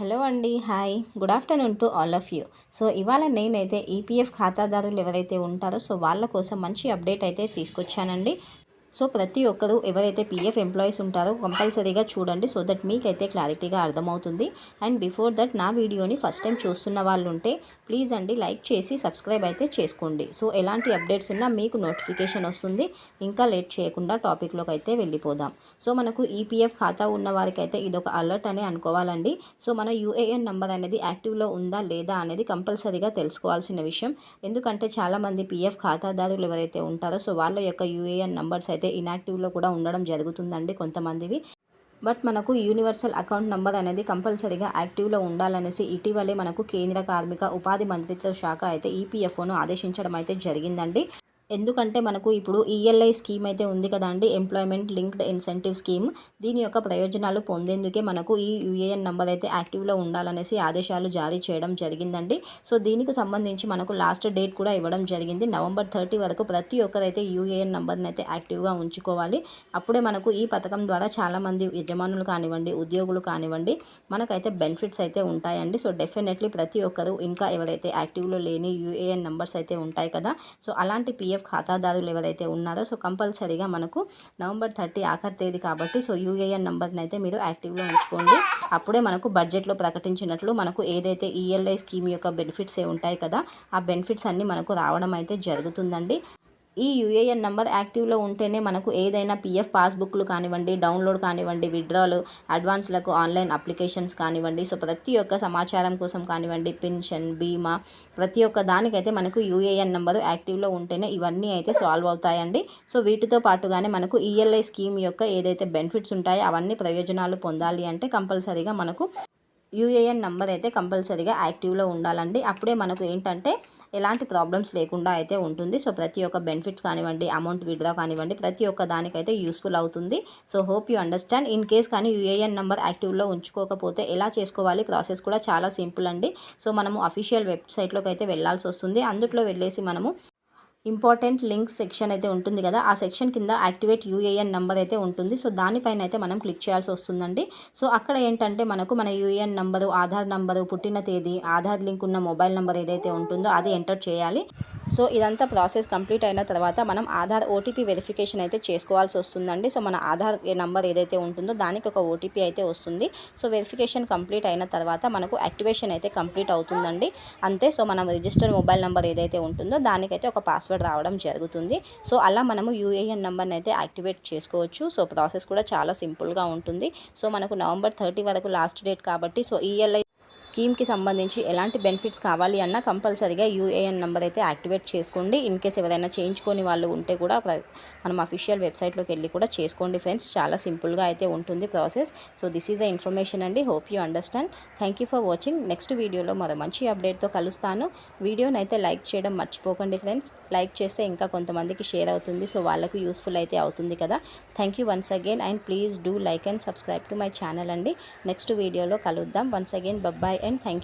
Hello అండి hi. Good afternoon to all of you. So ఇవాళ నేనైతే ఈపీఎఫ్ ఖాతాదారులు ఎవరైతే ఉంటారో సో వాళ్ళ కోసం మంచి అప్డేట్ అయితే తీసుకొచ్చానండి. సో ప్రతి ఒక్కరు ఎవరైతే పీఎఫ్ ఎంప్లాయీస్ ఉంటారో కంపల్సరీగా చూడండి సో దట్ మీకైతే క్లారిటీగా అర్థమవుతుంది. అండ్ బిఫోర్ దట్ నా వీడియోని ఫస్ట్ టైం చూస్తున్న వాళ్ళు ఉంటే ప్లీజ్ అండి లైక్ చేసి సబ్స్క్రైబ్ అయితే చేసుకోండి. సో ఎలాంటి అప్డేట్స్ ఉన్నా మీకు నోటిఫికేషన్ వస్తుంది. ఇంకా లేట్ చేయకుండా టాపిక్లోకి అయితే వెళ్ళిపోదాం. సో మనకు ఈపీఎఫ్ ఖాతా ఉన్న వారికి అయితే ఇదొక అలర్ట్ అని అనుకోవాలండి. సో మన యూఏఎన్ నెంబర్ అనేది యాక్టివ్లో ఉందా లేదా అనేది కంపల్సరీగా తెలుసుకోవాల్సిన విషయం. ఎందుకంటే చాలామంది పీఎఫ్ ఖాతాదారులు ఎవరైతే ఉంటారో సో వాళ్ళ యొక్క యూఏఎన్ నంబర్స్ అయితే ఇనాక్టివ్లో కూడా ఉండడం జరుగుతుందండి కొంతమందివి. బట్ మనకు యూనివర్సల్ అకౌంట్ నెంబర్ అనేది కంపల్సరీగా యాక్టివ్లో ఉండాలనేసి ఇటీవలే మనకు కేంద్ర కార్మిక ఉపాధి మంత్రిత్వ శాఖ అయితే ఈపీఎఫ్ఓను ఆదేశించడం అయితే జరిగిందండి. ఎందుకంటే మనకు ఇప్పుడు ఈఎల్ఐ స్కీమ్ అయితే ఉంది కదండి ఎంప్లాయ్మెంట్ లింక్డ్ ఇన్సెంటివ్ స్కీమ్ దీని యొక్క ప్రయోజనాలు పొందేందుకే మనకు ఈ యూఏఎన్ నెంబర్ అయితే యాక్టివ్లో ఉండాలనేసి ఆదేశాలు జారీ చేయడం జరిగిందండి. సో దీనికి సంబంధించి మనకు లాస్ట్ డేట్ కూడా ఇవ్వడం జరిగింది. నవంబర్ థర్టీ వరకు ప్రతి ఒక్కరైతే యూఏఎన్ నెంబర్ని అయితే యాక్టివ్గా ఉంచుకోవాలి. అప్పుడే మనకు ఈ పథకం ద్వారా చాలామంది యజమానులు కానివ్వండి ఉద్యోగులు కానివ్వండి మనకైతే బెనిఫిట్స్ అయితే ఉంటాయండి. సో డెఫినెట్లీ ప్రతి ఒక్కరు ఇంకా ఎవరైతే యాక్టివ్లో లేని యూఏఎన్ నెంబర్స్ అయితే ఉంటాయి కదా. సో అలాంటి పిఎఫ్ పీఎఫ్ ఖాతాదారులు ఎవరైతే ఉన్నారో సో కంపల్సరీగా మనకు నవంబర్ థర్టీ ఆఖరి తేదీ కాబట్టి సో యూఏఎన్ నెంబర్ని అయితే మీరు యాక్టివ్లో ఉంచుకోండి. అప్పుడే మనకు బడ్జెట్లో ప్రకటించినట్లు మనకు ఏదైతే ఈఎల్ఐ స్కీమ్ యొక్క బెనిఫిట్స్ ఏ ఉంటాయి కదా ఆ బెనిఫిట్స్ అన్నీ మనకు రావడం అయితే జరుగుతుందండి. ఈ యూఏఎన్ నెంబర్ యాక్టివ్లో ఉంటేనే మనకు ఏదైనా పీఎఫ్ పాస్బుక్లు కానివ్వండి డౌన్లోడ్ కానివ్వండి విత్డ్రాలు అడ్వాన్స్లకు ఆన్లైన్ అప్లికేషన్స్ కానివ్వండి సో ప్రతి ఒక్క సమాచారం కోసం కానివ్వండి పెన్షన్ బీమా ప్రతి ఒక్క దానికైతే మనకు యూఏఎన్ నెంబరు యాక్టివ్లో ఉంటేనే ఇవన్నీ అయితే సాల్వ్ అవుతాయండి. సో వీటితో పాటుగానే మనకు ఈఎల్ఐ స్కీమ్ యొక్క ఏదైతే బెనిఫిట్స్ ఉంటాయో అవన్నీ ప్రయోజనాలు పొందాలి అంటే కంపల్సరీగా మనకు యూఏఎన్ నెంబర్ అయితే కంపల్సరీగా యాక్టివ్లో ఉండాలండి. అప్పుడే మనకు ఏంటంటే ఎలాంటి ప్రాబ్లమ్స్ లేకుండా అయితే ఉంటుంది. సో ప్రతి ఒక్క బెనిఫిట్స్ కానివ్వండి అమౌంట్ విడ్రా కానివ్వండి ప్రతి ఒక్క దానికైతే యూస్ఫుల్ అవుతుంది. So hope you understand in case కానీ యూఏఎన్ నెంబర్ యాక్టివ్లో ఉంచుకోకపోతే ఎలా చేసుకోవాలి? ప్రాసెస్ కూడా చాలా సింపుల్ అండి. సో మనము అఫీషియల్ వెబ్సైట్లోకి అయితే వెళ్ళాల్సి వస్తుంది. అందులో వెళ్ళేసి మనము ఇంపార్టెంట్ లింక్ సెక్షన్ అయితే ఉంటుంది కదా ఆ సెక్షన్ కింద యాక్టివేట్ యూఏఎన్ నెంబర్ అయితే ఉంటుంది. సో దానిపైన అయితే మనం క్లిక్ చేయాల్సి వస్తుందండి. సో అక్కడ ఏంటంటే మనకు మన యూఏఎన్ నెంబరు ఆధార్ నెంబరు పుట్టిన తేదీ ఆధార్ లింక్ ఉన్న మొబైల్ నెంబర్ ఏదైతే ఉంటుందో అది ఎంటర్ చేయాలి. సో ఇదంతా ప్రాసెస్ కంప్లీట్ అయిన తర్వాత మనం ఆధార్ ఓటీపీ వెరిఫికేషన్ అయితే చేసుకోవాల్సి వస్తుందండి. సో మన ఆధార్ నెంబర్ ఏదైతే ఉంటుందో దానికి ఒక ఓటీపీ అయితే వస్తుంది. సో వెరిఫికేషన్ కంప్లీట్ అయిన తర్వాత మనకు యాక్టివేషన్ అయితే కంప్లీట్ అవుతుందండి. అంతే సో మనం రిజిస్టర్ మొబైల్ నెంబర్ ఏదైతే ఉంటుందో దానికైతే ఒక పాస్వర్డ్ రావడం జరుగుతుంది. సో అలా మనము యూఏఎన్ నెంబర్ని అయితే యాక్టివేట్ చేసుకోవచ్చు. సో ప్రాసెస్ కూడా చాలా సింపుల్గా ఉంటుంది. సో మనకు నవంబర్ థర్టీ వరకు లాస్ట్ డేట్ కాబట్టి సో ఈఎల్ఐ స్కీమ్కి సంబంధించి ఎలాంటి బెనిఫిట్స్ కావాలి అన్నా కంపల్సరీగా యూఏఎన్ నెంబర్ అయితే యాక్టివేట్ చేసుకోండి. ఇన్ కేస్ ఎవరైనా చేయించుకొని వాళ్ళు ఉంటే కూడా మనం అఫీషియల్ వెబ్సైట్లోకి వెళ్ళి కూడా చేసుకోండి ఫ్రెండ్స్. చాలా సింపుల్గా అయితే ఉంటుంది process. So this is the information అండి. Hope you understand. Thank for watching. Next వీడియోలో మరో మంచి అప్డేట్తో కలుస్తాను. వీడియోని అయితే లైక్ చేయడం మర్చిపోకండి ఫ్రెండ్స్. లైక్ చేస్తే ఇంకా కొంతమందికి షేర్ అవుతుంది. సో వాళ్ళకు యూస్ఫుల్ అయితే అవుతుంది కదా. Thank you once again. And please do like and subscribe to my channel అండి. నెక్స్ట్ వీడియోలో కలుద్దాం. వన్స్ అగైన్ బబ్. Bye and thank you.